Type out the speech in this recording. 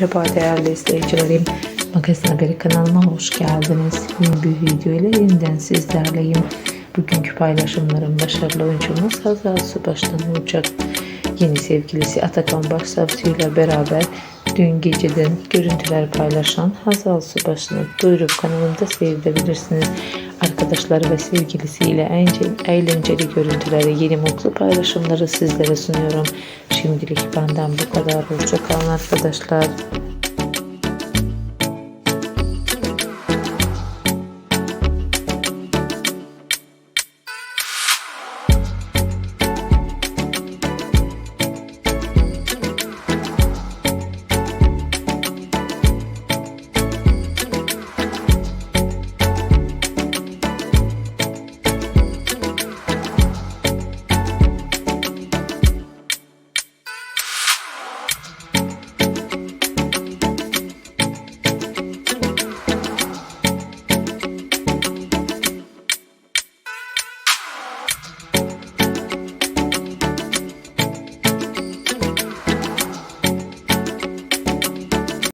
Merhaba değerli izleyicilerim. Magazin Haberi kanalıma hoş geldiniz. Yeni bir video ile yeniden sizlerleyim. Bugünkü paylaşımlarım başarılı oyuncumuz Hazal Subaş'tan olacak. Yeni sevgilisi Atakan Başsavcı ile beraber dün geceden görüntüler paylaşan Hazal Subaş'ını duyurup kanalımda seyredebilirsiniz. Arkadaşları ve sevgilisiyle eğlenceli, görüntüleri, yeni mutlu paylaşımları sizlere sunuyorum. Şimdilik benden bu kadar. Hoşçakalın arkadaşlar.